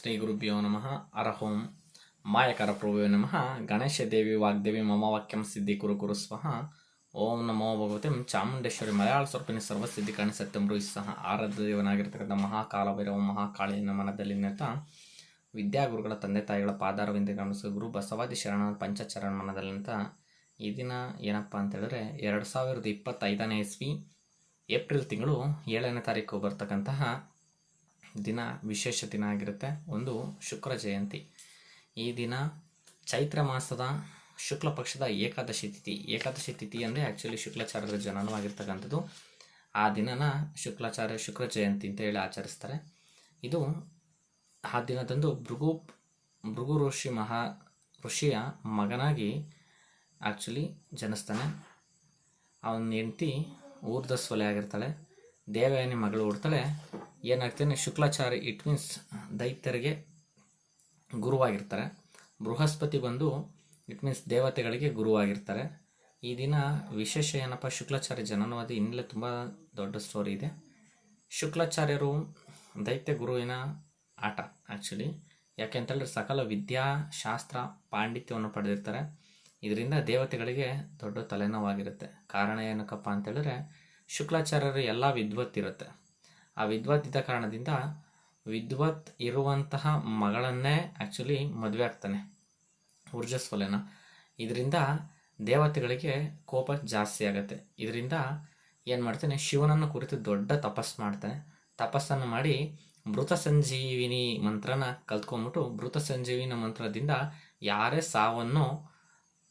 ಶ್ರೀ ಗುರುಭ್ಯೋ ನಮಃ. ಅರಹೋಂ. ಮಾಯಕರ ಪ್ರಭುವೆ ನಮಃ. ಗಣೇಶ ದೇವಿ ವಾಗ್ದೇವಿ ಮಮ ವಾಕ್ಯಂ ಸಿದ್ಧಿ ಕುರು ಕುರು ಸ್ವಹ ಓಂ ನಮೋ ಭಗವತಿ ಚಾಮುಂಡೇಶ್ವರಿ ಮಲಯಾಳ ಸರ್ವ ಸರ್ವಸಿದ್ಧಿ ಕಾಣಿ ಸತ್ಯಂ ಸಹ ಆರಾಧ್ಯ ದೇವನಾಗಿರ್ತಕ್ಕಂಥ ಮಹಾಕಾಲಭೈರವ, ಮಹಾಕಾಳಿಯನ್ನು ಮನದಲ್ಲಿ ನೆತ ವಿದ್ಯಾಗುರುಗಳ ತಂದೆ ತಾಯಿಗಳ ಪಾದಾರವಿಂದ ಗಮನಿಸಿದ ಗುರು ಬಸವಾದಿ ಶರಣ ಪಂಚಚರಣ ಮನದಲ್ಲಿ ನೆತ ಈ ದಿನ ಏನಪ್ಪ ಅಂತ ಹೇಳಿದ್ರೆ ಎರಡು ಸಾವಿರದ ಇಪ್ಪತ್ತೈದನೇ ಇಸ್ವಿ ಏಪ್ರಿಲ್ ತಿಂಗಳು ಏಳನೇ ತಾರೀಕು ಬರ್ತಕ್ಕಂತಹ ದಿನ ವಿಶೇಷ ದಿನ ಆಗಿರುತ್ತೆ. ಒಂದು ಶುಕ್ರ ಜಯಂತಿ. ಈ ದಿನ ಚೈತ್ರ ಮಾಸದ ಶುಕ್ಲ ಪಕ್ಷದ ಏಕಾದಶಿ ತಿಥಿ. ಏಕಾದಶಿ ತಿಥಿ ಅಂದರೆ ಆ್ಯಕ್ಚುಲಿ ಶುಕ್ಲಾಚಾರ್ಯರ ಜನನವಾಗಿರ್ತಕ್ಕಂಥದ್ದು ಆ ದಿನನ ಶುಕ್ಲಾಚಾರ್ಯ ಶುಕ್ರ ಜಯಂತಿ ಅಂತ ಹೇಳಿ ಆಚರಿಸ್ತಾರೆ. ಇದು ಆ ದಿನದಂದು ಭೃಗು ಭೃಗು ಋಷಿ ಮಹಾ ಋಷಿಯ ಮಗನಾಗಿ ಆ್ಯಕ್ಚುಲಿ ಜನಿಸ್ತಾನೆ. ಅವನ ಹೆಂಡತಿ ಊರ್ಧಸ್ವಲೆ ಆಗಿರ್ತಾಳೆ. ದೇವಯಾನಿ ಮಗಳು ಹುಡ್ತಾಳೆ. ಏನಾಗ್ತಾನೆ ಶುಕ್ಲಾಚಾರ್ಯ ಇಟ್ ಮೀನ್ಸ್ ದೈತ್ಯರಿಗೆ ಗುರುವಾಗಿರ್ತಾರೆ. ಬೃಹಸ್ಪತಿ ಬಂದು ಇಟ್ ಮೀನ್ಸ್ ದೇವತೆಗಳಿಗೆ ಗುರುವಾಗಿರ್ತಾರೆ. ಈ ದಿನ ವಿಶೇಷ ಏನಪ್ಪ, ಶುಕ್ಲಾಚಾರ್ಯ ಜನನವಾದ ಇನ್ನೆಲ್ಲ ತುಂಬ ದೊಡ್ಡ ಸ್ಟೋರಿ ಇದೆ. ಶುಕ್ಲಾಚಾರ್ಯರು ದೈತ್ಯ ಗುರುವಿನ ಆಟ ಆ್ಯಕ್ಚುಲಿ ಯಾಕೆಂತೇಳಿದ್ರೆ ಸಕಲ ವಿದ್ಯಾ, ಶಾಸ್ತ್ರ, ಪಾಂಡಿತ್ಯವನ್ನು ಪಡೆದಿರ್ತಾರೆ. ಇದರಿಂದ ದೇವತೆಗಳಿಗೆ ದೊಡ್ಡ ತಲೆನೋವಾಗಿರುತ್ತೆ. ಕಾರಣ ಏನಕ್ಕಪ್ಪ ಅಂತೇಳಿದ್ರೆ, ಶುಕ್ಲಾಚಾರ್ಯರು ಎಲ್ಲ ವಿದ್ವತ್ ಇರುತ್ತೆ ಆ ವಿದ್ವತ್ ಇದ್ದ ಕಾರಣದಿಂದ ವಿದ್ವತ್ ಇರುವಂತಹ ಮಗಳನ್ನೇ ಆ್ಯಕ್ಚುಲಿ ಮದುವೆ ಆಗ್ತಾನೆ ಊರ್ಜಸ್ವಲೆನ ಇದರಿಂದ ದೇವತೆಗಳಿಗೆ ಕೋಪ ಜಾಸ್ತಿ ಆಗುತ್ತೆ. ಇದರಿಂದ ಏನು ಮಾಡ್ತಾನೆ, ಶಿವನನ್ನು ಕುರಿತು ದೊಡ್ಡ ತಪಸ್ಸು ಮಾಡ್ತಾನೆ. ತಪಸ್ಸನ್ನು ಮಾಡಿ ಮೃತ ಸಂಜೀವಿನಿ ಮಂತ್ರನ ಕಲ್ತ್ಕೊಂಡ್ಬಿಟ್ಟು ಮೃತ ಸಂಜೀವಿನಿ ಮಂತ್ರದಿಂದ ಯಾರೇ ಸಾವನ್ನು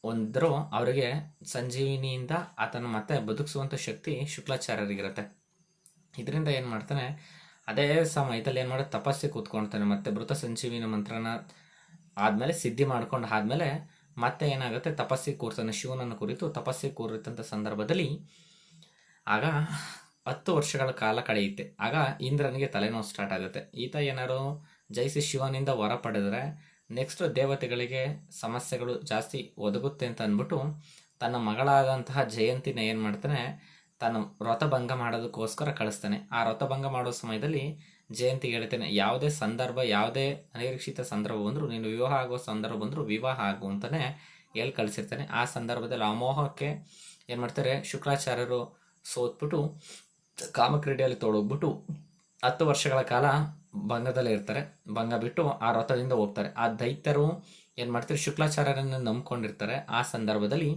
ಹೊಂದ್ರೋ ಅವರಿಗೆ ಸಂಜೀವಿನಿಯಿಂದ ಆತನ ಮತ್ತೆ ಬದುಕಿಸುವಂಥ ಶಕ್ತಿ ಶುಕ್ಲಾಚಾರ್ಯರಿಗಿರುತ್ತೆ. ಇದರಿಂದ ಏನು ಮಾಡ್ತಾನೆ, ಅದೇ ಸಮಯದಲ್ಲಿ ಏನು ಮಾಡೋದು ತಪಸ್ಸಿ ಕೂತ್ಕೊಳ್ತಾನೆ, ಮತ್ತೆ ಮೃತ ಸಂಜೀವಿನ ಮಂತ್ರನ ಆದಮೇಲೆ ಸಿದ್ಧಿ ಮಾಡ್ಕೊಂಡು ಆದಮೇಲೆ ಮತ್ತೆ ಏನಾಗುತ್ತೆ, ತಪಸ್ಸಿ ಕೂರ್ತಾನೆ, ಶಿವನನ್ನು ಕುರಿತು ತಪಸ್ಸಿ ಕೂರಿತಂಥ ಸಂದರ್ಭದಲ್ಲಿ ಆಗ ಹತ್ತು ವರ್ಷಗಳ ಕಾಲ ಕಳೆಯುತ್ತೆ. ಆಗ ಇಂದ್ರನಿಗೆ ತಲೆನೋವು ಸ್ಟಾರ್ಟ್ ಆಗುತ್ತೆ. ಈತ ಏನಾರು ಜಯಿಸಿ ಶಿವನಿಂದ ವರ ಪಡೆದರೆ ನೆಕ್ಸ್ಟ್ ದೇವತೆಗಳಿಗೆ ಸಮಸ್ಯೆಗಳು ಜಾಸ್ತಿ ಒದಗುತ್ತೆ ಅಂತ ಅಂದ್ಬಿಟ್ಟು ತನ್ನ ಮಗಳಾದಂತಹ ಜಯಂತಿನ ಏನು ಮಾಡ್ತಾನೆ ತನ್ನ ವ್ರತಭಂಗ ಮಾಡೋದಕ್ಕೋಸ್ಕರ ಕಳಿಸ್ತಾನೆ. ಆ ವ್ರತಭಂಗ ಮಾಡೋ ಸಮಯದಲ್ಲಿ ಜಯಂತಿ ಹೇಳ್ತೇನೆ, ಯಾವುದೇ ಸಂದರ್ಭ, ಯಾವುದೇ ಅನಿರೀಕ್ಷಿತ ಸಂದರ್ಭ ಬಂದರೂ, ನೀನು ವಿವಾಹ ಆಗೋ ಸಂದರ್ಭ ಬಂದರೂ ವಿವಾಹ ಆಗು ಅಂತಲೇ ಹೇಳಿ ಕಳಿಸಿರ್ತಾನೆ. ಆ ಸಂದರ್ಭದಲ್ಲಿ ಅಮೋಹಕ್ಕೆ ಏನು ಮಾಡ್ತಾರೆ, ಶುಕ್ರಾಚಾರ್ಯರು ಸೋತ್ಬಿಟ್ಟು, ಕಾಮಕ್ರೀಡೆಯಲ್ಲಿ ತೊಡಗ್ಬಿಟ್ಟು ಹತ್ತು ವರ್ಷಗಳ ಕಾಲ ಭಂಗದಲ್ಲೇ ಇರ್ತಾರೆ. ಭಂಗ ಬಿಟ್ಟು ಆ ರಥದಿಂದ ಹೋಗ್ತಾರೆ. ಆ ದೈತ್ಯರು ಏನು ಮಾಡ್ತಾರೆ, ಶುಕ್ಲಾಚಾರ್ಯರನ್ನು ನಂಬ್ಕೊಂಡಿರ್ತಾರೆ. ಆ ಸಂದರ್ಭದಲ್ಲಿ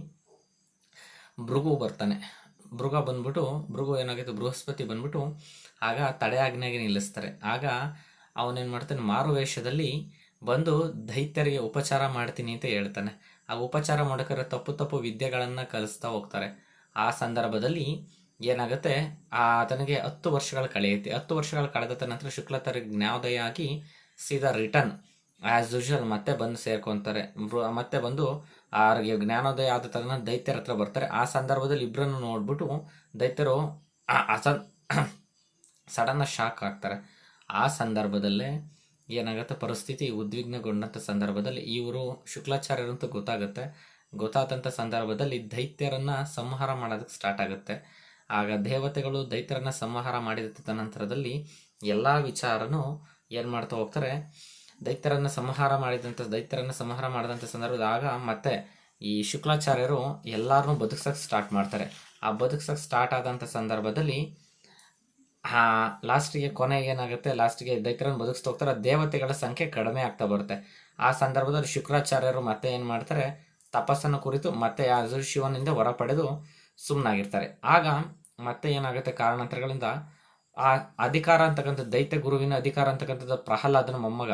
ಭೃಗು ಬರ್ತಾನೆ. ಭೃಗ ಬಂದ್ಬಿಟ್ಟು ಮೃಗ ಏನಾಗಿತ್ತು ಬೃಹಸ್ಪತಿ ಬಂದ್ಬಿಟ್ಟು ಆಗ ತಡೆ ನಿಲ್ಲಿಸ್ತಾರೆ. ಆಗ ಅವನೇನು ಮಾಡ್ತಾನೆ ಮಾರು ವೇಷದಲ್ಲಿ ಬಂದು ದೈತ್ಯರಿಗೆ ಉಪಚಾರ ಮಾಡ್ತೀನಿ ಅಂತ ಹೇಳ್ತಾನೆ. ಆ ಉಪಚಾರ ಮಾಡೋಕ್ಕಾದ್ರೆ ತಪ್ಪು ತಪ್ಪು ವಿದ್ಯೆಗಳನ್ನು ಕಲಿಸ್ತಾ ಹೋಗ್ತಾರೆ. ಆ ಸಂದರ್ಭದಲ್ಲಿ ಏನಾಗುತ್ತೆ, ಆತನಿಗೆ ಹತ್ತು ವರ್ಷಗಳು ಕಳೆಯುತ್ತೆ. ಹತ್ತು ವರ್ಷಗಳು ಕಳೆದ ನಂತರ ಶುಕ್ಲತರ ಜ್ಞಾನೋದಯ ಆಗಿ ಸೀದಾ ರಿಟರ್ನ್ ಆ್ಯಸ್ ಯೂಶುವಲ್ ಮತ್ತೆ ಬಂದು ಸೇರ್ಕೊತಾರೆ. ಮತ್ತೆ ಬಂದು ಆ ಜ್ಞಾನೋದಯ ಆದ ತಕ್ಷಣ ದೈತ್ಯರ ಹತ್ರ ಬರ್ತಾರೆ. ಆ ಸಂದರ್ಭದಲ್ಲಿ ಇಬ್ಬರನ್ನು ನೋಡ್ಬಿಟ್ಟು ದೈತ್ಯರು ಅಸನ್ ಸಡನ್ನ ಶಾಕ್ ಆಗ್ತಾರೆ. ಆ ಸಂದರ್ಭದಲ್ಲೇ ಏನಾಗುತ್ತೆ? ಪರಿಸ್ಥಿತಿ ಉದ್ವಿಗ್ನಗೊಂಡಂಥ ಸಂದರ್ಭದಲ್ಲಿ ಇವರು ಶುಕ್ಲಾಚಾರ್ಯರು ಅಂತ ಗೊತ್ತಾಗುತ್ತೆ. ಗೊತ್ತಾದಂಥ ಸಂದರ್ಭದಲ್ಲಿ ದೈತ್ಯರನ್ನು ಸಂಹಾರ ಮಾಡೋದಕ್ಕೆ ಸ್ಟಾರ್ಟ್ ಆಗುತ್ತೆ. ಆಗ ದೇವತೆಗಳು ದೈತ್ಯರನ್ನ ಸಂಹಾರ ಮಾಡಿದ ನಂತರದಲ್ಲಿ ಎಲ್ಲ ವಿಚಾರನೂ ಏನು ಮಾಡ್ತಾ ಹೋಗ್ತಾರೆ? ದೈತ್ಯರನ್ನು ಸಂಹಾರ ಮಾಡಿದಂಥ ದೈತ್ಯರನ್ನು ಸಂಹಾರ ಮಾಡಿದಂಥ ಸಂದರ್ಭದಾಗ ಮತ್ತೆ ಈ ಶುಕ್ಲಾಚಾರ್ಯರು ಎಲ್ಲರನ್ನೂ ಬದುಕ್ಸಕ್ಕೆ ಸ್ಟಾರ್ಟ್ ಮಾಡ್ತಾರೆ. ಆ ಬದುಕ್ಸಕ್ಕೆ ಸ್ಟಾರ್ಟ್ ಆದಂಥ ಸಂದರ್ಭದಲ್ಲಿ, ಆ ಲಾಸ್ಟಿಗೆ ಕೊನೆಗೆ ಏನಾಗುತ್ತೆ, ಲಾಸ್ಟಿಗೆ ದೈತ್ಯರನ್ನು ಬದುಕಿಸ್ತಾ ಹೋಗ್ತಾರೆ ದೇವತೆಗಳ ಸಂಖ್ಯೆ ಕಡಿಮೆ ಆಗ್ತಾ ಬರುತ್ತೆ. ಆ ಸಂದರ್ಭದಲ್ಲಿ ಶುಕ್ರಾಚಾರ್ಯರು ಮತ್ತೆ ಏನು ಮಾಡ್ತಾರೆ, ತಪಸ್ಸನ್ನು ಕುರಿತು ಮತ್ತೆ ಆ ಶಿವನಿಂದ ಹೊರ ಪಡೆದು ಸುಮ್ಮನಾಗಿರ್ತಾರೆ ಆಗ ಮತ್ತೆ ಏನಾಗುತ್ತೆ, ಕಾರಣಾಂತರಗಳಿಂದ ಆ ಅಧಿಕಾರ ಅಂತಕ್ಕಂಥ ದೈತ್ಯ ಗುರುವಿನ ಅಧಿಕಾರ ಅಂತಕ್ಕಂಥದ್ದು ಪ್ರಹ್ಲಾದನ ಮೊಮ್ಮಗ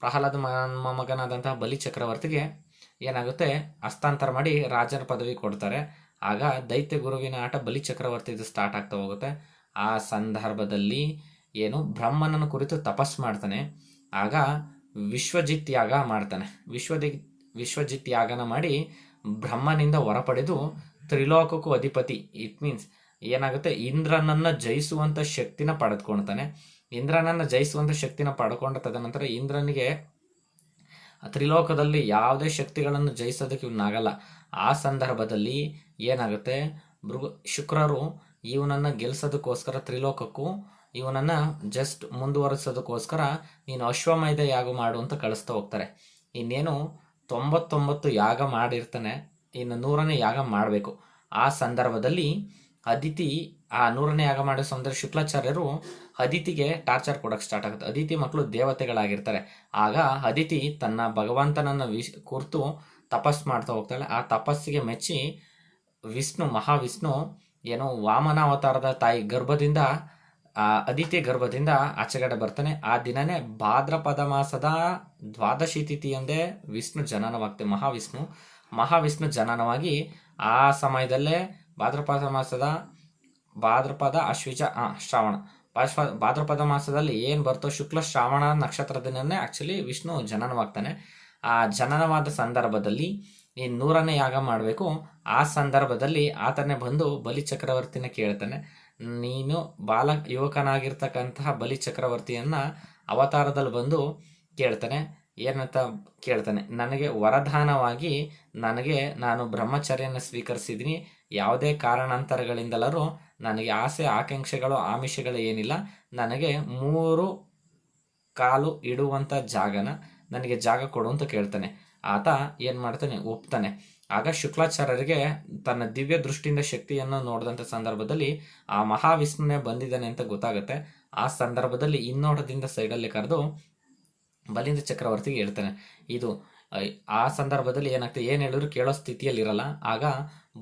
ಪ್ರಹ್ಲಾದ ಮೊಮ್ಮಗನಾದಂತಹ ಬಲಿ ಚಕ್ರವರ್ತಿಗೆ ಏನಾಗುತ್ತೆ? ಹಸ್ತಾಂತರ ಮಾಡಿ ರಾಜನ ಪದವಿ ಕೊಡ್ತಾರೆ. ಆಗ ದೈತ್ಯ ಗುರುವಿನ ಆಟ ಬಲಿ ಚಕ್ರವರ್ತಿದು ಸ್ಟಾರ್ಟ್ ಆಗ್ತಾ ಹೋಗುತ್ತೆ. ಆ ಸಂದರ್ಭದಲ್ಲಿ ಏನು? ಬ್ರಹ್ಮನನ್ನು ಕುರಿತು ತಪಸ್ ಮಾಡ್ತಾನೆ. ಆಗ ವಿಶ್ವಜಿತ್ ಯಾಗ ಮಾಡ್ತಾನೆ. ವಿಶ್ವದಿ, ವಿಶ್ವಜಿತ್ ಯಾಗನ ಮಾಡಿ ಬ್ರಹ್ಮನಿಂದ ಹೊರಪಡೆದು ತ್ರಿಲೋಕಕ್ಕೂ ಅಧಿಪತಿ. ಇಟ್ ಮೀನ್ಸ್ ಏನಾಗುತ್ತೆ? ಇಂದ್ರನನ್ನು ಜಯಿಸುವಂಥ ಶಕ್ತಿನ ಪಡೆದುಕೊಳ್ತಾನೆ. ಇಂದ್ರನನ್ನ ಜಯಿಸುವಂಥ ಶಕ್ತಿನ ಪಡ್ಕೊಂಡ ತದನಂತರ ಇಂದ್ರನಿಗೆ ತ್ರಿಲೋಕದಲ್ಲಿ ಯಾವುದೇ ಶಕ್ತಿಗಳನ್ನು ಜಯಿಸೋದಕ್ಕೆ ಇವನಾಗಲ್ಲ. ಆ ಸಂದರ್ಭದಲ್ಲಿ ಏನಾಗುತ್ತೆ? ಭೃಗು, ಶುಕ್ರರು ಇವನನ್ನು ಗೆಲ್ಸೋದಕ್ಕೋಸ್ಕರ ತ್ರಿಲೋಕಕ್ಕೂ ಇವನನ್ನು ಜಸ್ಟ್ ಮುಂದುವರಿಸೋದಕ್ಕೋಸ್ಕರ ನೀನು ಅಶ್ವಮೇಧ ಯಾಗ ಮಾಡು ಅಂತ ಕಳಿಸ್ತಾ ಹೋಗ್ತಾರೆ. ಇನ್ನೇನು ತೊಂಬತ್ತೊಂಬತ್ತು ಯಾಗ ಮಾಡಿರ್ತಾನೆ, ಇನ್ನು ನೂರನೇ ಯಾಗ ಮಾಡಬೇಕು. ಆ ಸಂದರ್ಭದಲ್ಲಿ ಅದಿತಿ ಆ ನೂರನೇ ಯಾಗ ಮಾಡೋ ಸಂದರ್ಭ ಶುಕ್ಲಾಚಾರ್ಯರು ಅದಿತಿಗೆ ಟಾರ್ಚರ್ ಕೊಡಕ್ಕೆ ಸ್ಟಾರ್ಟ್ ಆಗುತ್ತೆ. ಅದಿತಿ ಮಕ್ಕಳು ದೇವತೆಗಳಾಗಿರ್ತಾರೆ. ಆಗ ಅದಿತಿ ತನ್ನ ಭಗವಂತನನ್ನ ವಿಶ್ ಕುರಿತು ತಪಸ್ ಮಾಡ್ತಾ ಹೋಗ್ತಾಳೆ. ಆ ತಪಸ್ಸಿಗೆ ಮೆಚ್ಚಿ ವಿಷ್ಣು, ಮಹಾವಿಷ್ಣು ಏನೋ ವಾಮನ ಅವತಾರದ ತಾಯಿ ಗರ್ಭದಿಂದ, ಆ ಅದಿತಿ ಗರ್ಭದಿಂದ ಆಚೆಗಡೆ ಬರ್ತಾನೆ. ಆ ದಿನನೇ ಭಾದ್ರಪದ ಮಾಸದ ದ್ವಾದಶಿ ತಿಥಿಯಂದೇ ವಿಷ್ಣು ಜನನವಾಗ್ತದೆ ಮಹಾವಿಷ್ಣು. ಮಹಾವಿಷ್ಣು ಜನನವಾಗಿ ಆ ಸಮಯದಲ್ಲೇ ಭಾದ್ರಪದ ಮಾಸದ ಭಾದ್ರಪದ ಅಶ್ವಿಜ ಶ್ರಾವಣ. ಪಾಶ್ವ ಭಾದ್ರಪದ ಮಾಸದಲ್ಲಿ ಏನು ಬರ್ತೋ ಶುಕ್ಲ, ಶ್ರಾವಣ ನಕ್ಷತ್ರ ದಿನನೇ ಆ್ಯಕ್ಚುಲಿ ವಿಷ್ಣು ಜನನವಾಗ್ತಾನೆ. ಆ ಜನನವಾದ ಸಂದರ್ಭದಲ್ಲಿ ಈ ನೂರನೇ ಯಾಗ ಮಾಡಬೇಕು. ಆ ಸಂದರ್ಭದಲ್ಲಿ ಆತನೇ ಬಂದು ಬಲಿ ಚಕ್ರವರ್ತಿನ ಕೇಳ್ತಾನೆ. ನೀನು ಬಾಲ, ಯುವಕನಾಗಿರ್ತಕ್ಕಂತಹ ಬಲಿ ಚಕ್ರವರ್ತಿಯನ್ನು ಅವತಾರದಲ್ಲಿ ಬಂದು ಕೇಳ್ತಾನೆ. ಏನಂತ ಕೇಳ್ತಾನೆ, ನನಗೆ ವರದಾನವಾಗಿ ನನಗೆ ನಾನು ಬ್ರಹ್ಮಚರ್ಯನ ಸ್ವೀಕರಿಸಿದ್ದೀನಿ. ಯಾವುದೇ ಕಾರಣಾಂತರಗಳಿಂದಲರೂ ನನಗೆ ಆಸೆ, ಆಕಾಂಕ್ಷೆಗಳು, ಆಮಿಷಗಳು ಏನಿಲ್ಲ. ನನಗೆ ಮೂರು ಕಾಲು ಇಡುವಂಥ ಜಾಗನ ನನಗೆ ಜಾಗ ಕೊಡು ಅಂತ ಕೇಳ್ತಾನೆ. ಆತ ಏನು ಮಾಡ್ತಾನೆ, ಒಪ್ತಾನೆ. ಆಗ ಶುಕ್ಲಾಚಾರ್ಯರಿಗೆ ತನ್ನ ದಿವ್ಯ ದೃಷ್ಟಿಯಿಂದ ಶಕ್ತಿಯನ್ನು ನೋಡಿದಂಥ ಸಂದರ್ಭದಲ್ಲಿ ಆ ಮಹಾವಿಷ್ಣುನೇ ಬಂದಿದ್ದಾನೆ ಅಂತ ಗೊತ್ತಾಗುತ್ತೆ. ಆ ಸಂದರ್ಭದಲ್ಲಿ ಇನ್ನೋಟದಿಂದ ಸೈಡಲ್ಲಿ ಕರೆದು ಬಲಿಂದ ಚಕ್ರವರ್ತಿಗೆ ಹೇಳ್ತಾನೆ. ಇದು ಆ ಸಂದರ್ಭದಲ್ಲಿ ಏನಾಗ್ತದೆ? ಏನು ಹೇಳಿದ್ರು ಕೇಳೋ ಸ್ಥಿತಿಯಲ್ಲಿ ಇರಲ್ಲ ಆಗ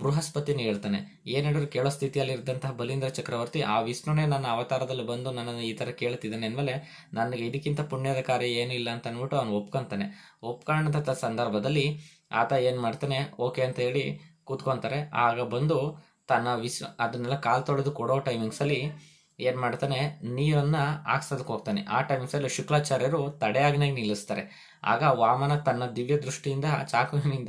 ಬೃಹಸ್ಪತಿನೇ ಹೇಳ್ತಾನೆ. ಏನು ಹೇಳಿದ್ರು ಕೇಳೋ ಸ್ಥಿತಿಯಲ್ಲಿ ಬಲೀಂದ್ರ ಬಲಿಂದ್ರ ಚಕ್ರವರ್ತಿ, ಆ ವಿಷ್ಣುನೇ ನನ್ನ ಅವತಾರದಲ್ಲಿ ಬಂದು ನನ್ನನ್ನು ಈ ಥರ ಕೇಳ್ತಿದ್ದಾನೆ ಅಂದಮೇಲೆ ನನಗೆ ಇದಕ್ಕಿಂತ ಪುಣ್ಯದ ಕಾರ್ಯ ಏನೂ ಇಲ್ಲ ಅಂತ ಅಂದ್ಬಿಟ್ಟು ಅವನು ಒಪ್ಕೊಂತಾನೆ. ಒಪ್ಕೊಂಡಂಥ ಸಂದರ್ಭದಲ್ಲಿ ಆತ ಏನು ಮಾಡ್ತಾನೆ? ಓಕೆ ಅಂತ ಹೇಳಿ ಕೂತ್ಕೊಂತಾರೆ. ಆಗ ಬಂದು ತನ್ನ ವಿಶ್ವ ಅದನ್ನೆಲ್ಲ ಕಾಲು ತೊಳೆದು ಕೊಡೋ ಟೈಮಿಂಗ್ಸಲ್ಲಿ ಏನು ಮಾಡ್ತಾನೆ? ನೀರನ್ನು ಹಾಕ್ಸೋದಕ್ಕೆ ಹೋಗ್ತಾನೆ. ಆ ಟೈಮ್ಸಲ್ಲಿ ಶುಕ್ಲಾಚಾರ್ಯರು ತಡೆಯಾಜ್ಞೆಗೆ ನಿಲ್ಲಿಸ್ತಾರೆ. ಆಗ ವಾಮನ ತನ್ನ ದಿವ್ಯ ದೃಷ್ಟಿಯಿಂದ, ಚಾಕುವಿನಿಂದ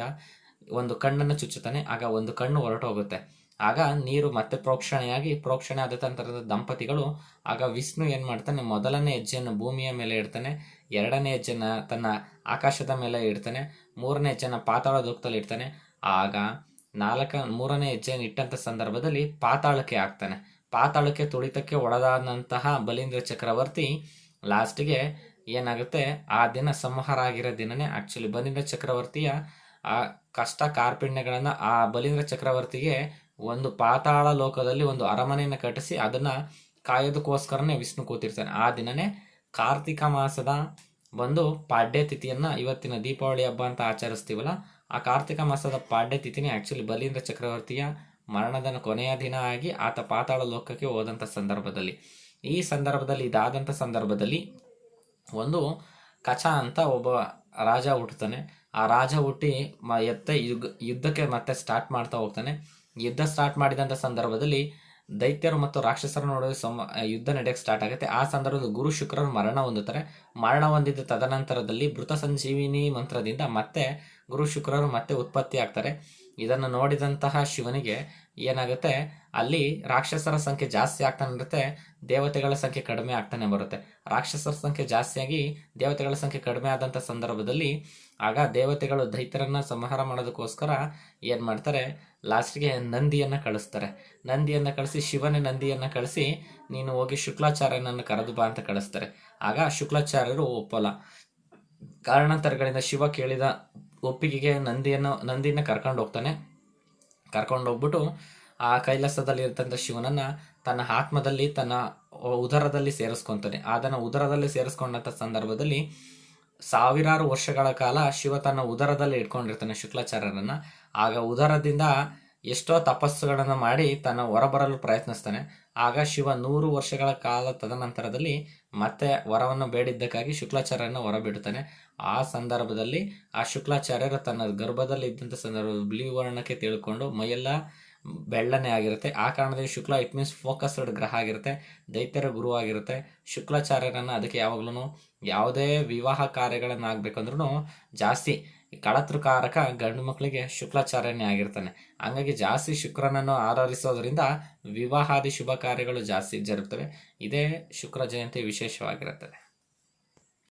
ಒಂದು ಕಣ್ಣನ್ನು ಚುಚ್ಚುತ್ತಾನೆ. ಆಗ ಒಂದು ಕಣ್ಣು ಹೊರಟೋಗುತ್ತೆ. ಆಗ ನೀರು ಮತ್ತೆ ಪ್ರೋಕ್ಷಣೆಯಾಗಿ, ಪ್ರೋಕ್ಷಣೆ ಆದ ತಂತ್ರದ ದಂಪತಿಗಳು, ಆಗ ವಿಷ್ಣು ಏನು ಮಾಡ್ತಾನೆ? ಮೊದಲನೇ ಹೆಜ್ಜೆಯನ್ನು ಭೂಮಿಯ ಮೇಲೆ ಇಡ್ತಾನೆ. ಎರಡನೇ ಹೆಜ್ಜೆನ ತನ್ನ ಆಕಾಶದ ಮೇಲೆ ಇಡ್ತಾನೆ. ಮೂರನೇ ಹೆಜ್ಜೆನ ಪಾತಾಳ ದುಃಖದಲ್ಲಿ ಇಡ್ತಾನೆ. ಆಗ ನಾಲ್ಕ, ಮೂರನೇ ಹೆಜ್ಜೆಯನ್ನು ಇಟ್ಟಂಥ ಸಂದರ್ಭದಲ್ಲಿ ಪಾತಾಳಕ್ಕೆ ಹಾಕ್ತಾನೆ. ಪಾತಾಳಕ್ಕೆ ತುಳಿತಕ್ಕೆ ಒಳಗಾದಂತಹ ಬಲೀಂದ್ರ ಚಕ್ರವರ್ತಿ ಲಾಸ್ಟ್ಗೆ ಏನಾಗುತ್ತೆ? ಆ ದಿನ ಸಂಹಾರ ಆಗಿರೋ ದಿನನೇ ಆ್ಯಕ್ಚುಲಿ ಬಲೀಂದ್ರ ಚಕ್ರವರ್ತಿಯ, ಆ ಕಷ್ಟ ಕಾರ್ಪಿಣ್ಯಗಳನ್ನು ಆ ಬಲೀಂದ್ರ ಚಕ್ರವರ್ತಿಗೆ ಒಂದು ಪಾತಾಳ ಲೋಕದಲ್ಲಿ ಒಂದು ಅರಮನೆಯನ್ನು ಕಟ್ಟಿಸಿ ಅದನ್ನು ಕಾಯೋದಕ್ಕೋಸ್ಕರನೇ ವಿಷ್ಣು ಕೂತಿರ್ತಾನೆ. ಆ ದಿನನೇ ಕಾರ್ತಿಕ ಮಾಸದ ಒಂದು ಪಾಡ್ಯ ತಿಥಿಯನ್ನು ಇವತ್ತಿನ ದೀಪಾವಳಿ ಹಬ್ಬ ಅಂತ ಆಚರಿಸ್ತೀವಲ್ಲ, ಆ ಕಾರ್ತಿಕ ಮಾಸದ ಪಾಡ್ಯ ತಿಥಿನೇ ಆ್ಯಕ್ಚುಲಿ ಬಲೀಂದ್ರ ಚಕ್ರವರ್ತಿಯ ಮರಣದ ಕೊನೆಯ ದಿನ ಆಗಿ ಆತ ಪಾತಾಳ ಲೋಕಕ್ಕೆ ಹೋದಂಥ ಸಂದರ್ಭದಲ್ಲಿ. ಈ ಸಂದರ್ಭದಲ್ಲಿ ಇದಾದಂಥ ಸಂದರ್ಭದಲ್ಲಿ ಒಂದು ಕಚ ಅಂತ ಒಬ್ಬ ರಾಜ ಹುಟ್ಟುತ್ತಾನೆ. ಆ ರಾಜ ಹುಟ್ಟಿ ಮ ಎತ್ತ ಯುಗ್, ಯುದ್ಧಕ್ಕೆ ಮತ್ತೆ ಸ್ಟಾರ್ಟ್ ಮಾಡ್ತಾ ಹೋಗ್ತಾನೆ. ಯುದ್ಧ ಸ್ಟಾರ್ಟ್ ಮಾಡಿದಂಥ ಸಂದರ್ಭದಲ್ಲಿ ದೈತ್ಯರು ಮತ್ತು ರಾಕ್ಷಸರ ನಡುವೆ ಸಮ, ಯುದ್ಧ ನಡೆಯಕ್ಕೆ ಸ್ಟಾರ್ಟ್ ಆಗುತ್ತೆ. ಆ ಸಂದರ್ಭದಲ್ಲಿ ಗುರು ಶುಕ್ರರು ಮರಣ ಹೊಂದುತ್ತಾರೆ. ಮರಣ ಹೊಂದಿದ ತದನಂತರದಲ್ಲಿ ಮೃತ ಸಂಜೀವಿನಿ ಮಂತ್ರದಿಂದ ಮತ್ತೆ ಗುರು ಶುಕ್ರರು ಮತ್ತೆ ಉತ್ಪತ್ತಿ ಆಗ್ತಾರೆ. ಇದನ್ನು ನೋಡಿದಂತಹ ಶಿವನಿಗೆ ಏನಾಗುತ್ತೆ? ಅಲ್ಲಿ ರಾಕ್ಷಸರ ಸಂಖ್ಯೆ ಜಾಸ್ತಿ ಆಗ್ತಾನೆ ಇರುತ್ತೆ ದೇವತೆಗಳ ಸಂಖ್ಯೆ ಕಡಿಮೆ ಆಗ್ತಾನೆ ಬರುತ್ತೆ. ರಾಕ್ಷಸರ ಸಂಖ್ಯೆ ಜಾಸ್ತಿಯಾಗಿ ದೇವತೆಗಳ ಸಂಖ್ಯೆ ಕಡಿಮೆ ಆದಂಥ ಸಂದರ್ಭದಲ್ಲಿ ಆಗ ದೇವತೆಗಳು ದೈತ್ಯರನ್ನ ಸಂಹಾರ ಮಾಡೋದಕ್ಕೋಸ್ಕರ ಏನು ಮಾಡ್ತಾರೆ? ಲಾಸ್ಟ್ಗೆ ನಂದಿಯನ್ನು ಕಳಿಸ್ತಾರೆ. ನಂದಿಯನ್ನು ಕಳಿಸಿ, ಶಿವನೇ ನಂದಿಯನ್ನು ಕಳಿಸಿ, ನೀನು ಹೋಗಿ ಶುಕ್ಲಾಚಾರ್ಯನನ್ನು ಕರೆದು ಬಾ ಅಂತ ಕಳಿಸ್ತಾರೆ. ಆಗ ಶುಕ್ಲಾಚಾರ್ಯರು ಒಪ್ಪಲ್ಲ. ಕಾರಣಾಂತರಗಳಿಂದ ಶಿವ ಕೇಳಿದ ಒಪ್ಪಿಗೆಗೆ ನಂದಿಯನ್ನು, ನಂದಿನ ಕರ್ಕೊಂಡು ಹೋಗ್ತಾನೆ. ಕರ್ಕೊಂಡು ಹೋಗ್ಬಿಟ್ಟು ಆ ಕೈಲಾಸದಲ್ಲಿ ಇರ್ತಂಥ ಶಿವನನ್ನ ತನ್ನ ಆತ್ಮದಲ್ಲಿ, ತನ್ನ ಉದರದಲ್ಲಿ ಸೇರಿಸ್ಕೊಂತಾನೆ. ಅದನ್ನು ಉದರದಲ್ಲಿ ಸೇರಿಸ್ಕೊಂಡಂಥ ಸಂದರ್ಭದಲ್ಲಿ ಸಾವಿರಾರು ವರ್ಷಗಳ ಕಾಲ ಶಿವ ತನ್ನ ಉದರದಲ್ಲಿ ಇಟ್ಕೊಂಡಿರ್ತಾನೆ ಶುಕ್ಲಾಚಾರ್ಯರನ್ನ ಆಗ ಉದರದಿಂದ ಎಷ್ಟೋ ತಪಸ್ಸುಗಳನ್ನು ಮಾಡಿ ತನ್ನ ಹೊರಬರಲು ಪ್ರಯತ್ನಿಸ್ತಾನೆ. ಆಗ ಶಿವ ನೂರು ವರ್ಷಗಳ ಕಾಲ ತದನಂತರದಲ್ಲಿ ಮತ್ತೆ ವರವನ್ನು ಬೇಡಿದ್ದಕ್ಕಾಗಿ ಶುಕ್ಲಾಚಾರ್ಯನ ಹೊರಬಿಡುತ್ತಾನೆ ಆ ಸಂದರ್ಭದಲ್ಲಿ ಆ ಶುಕ್ಲಾಚಾರ್ಯರು ತನ್ನ ಗರ್ಭದಲ್ಲಿ ಇದ್ದಂಥ ಸಂದರ್ಭದಲ್ಲಿ ಬಿಳಿ ವರ್ಣಕ್ಕೆ ತಿಳ್ಕೊಂಡು ಮೈಯೆಲ್ಲ ಬೆಳ್ಳನೆ ಆಗಿರುತ್ತೆ. ಆ ಕಾರಣದಲ್ಲಿ ಶುಕ್ಲ ಇಟ್ ಮೀನ್ಸ್ ಫೋಕಸ್ಡ್ ಗ್ರಹ ಆಗಿರುತ್ತೆ, ದೈತ್ಯರ ಗುರು ಆಗಿರುತ್ತೆ. ಶುಕ್ಲಾಚಾರ್ಯರನ್ನು ಅದಕ್ಕೆ ಯಾವಾಗ್ಲೂ ಯಾವುದೇ ವಿವಾಹ ಕಾರ್ಯಗಳನ್ನು ಆಗ್ಬೇಕಂದ್ರೂ ಜಾಸ್ತಿ ಕಳತೃಕಾರಕ ಗಂಡು ಮಕ್ಕಳಿಗೆ ಶುಕ್ಲಾಚಾರ್ಯನೇ ಆಗಿರ್ತಾನೆ. ಹಂಗಾಗಿ ಜಾಸ್ತಿ ಶುಕ್ರನನ್ನು ಆರಾಧಿಸೋದ್ರಿಂದ ವಿವಾಹಾದಿ ಶುಭ ಕಾರ್ಯಗಳು ಜಾಸ್ತಿ ಜರುಗುತ್ತವೆ ಇದೇ ಶುಕ್ರ ಜಯಂತಿ ವಿಶೇಷವಾಗಿರುತ್ತದೆ.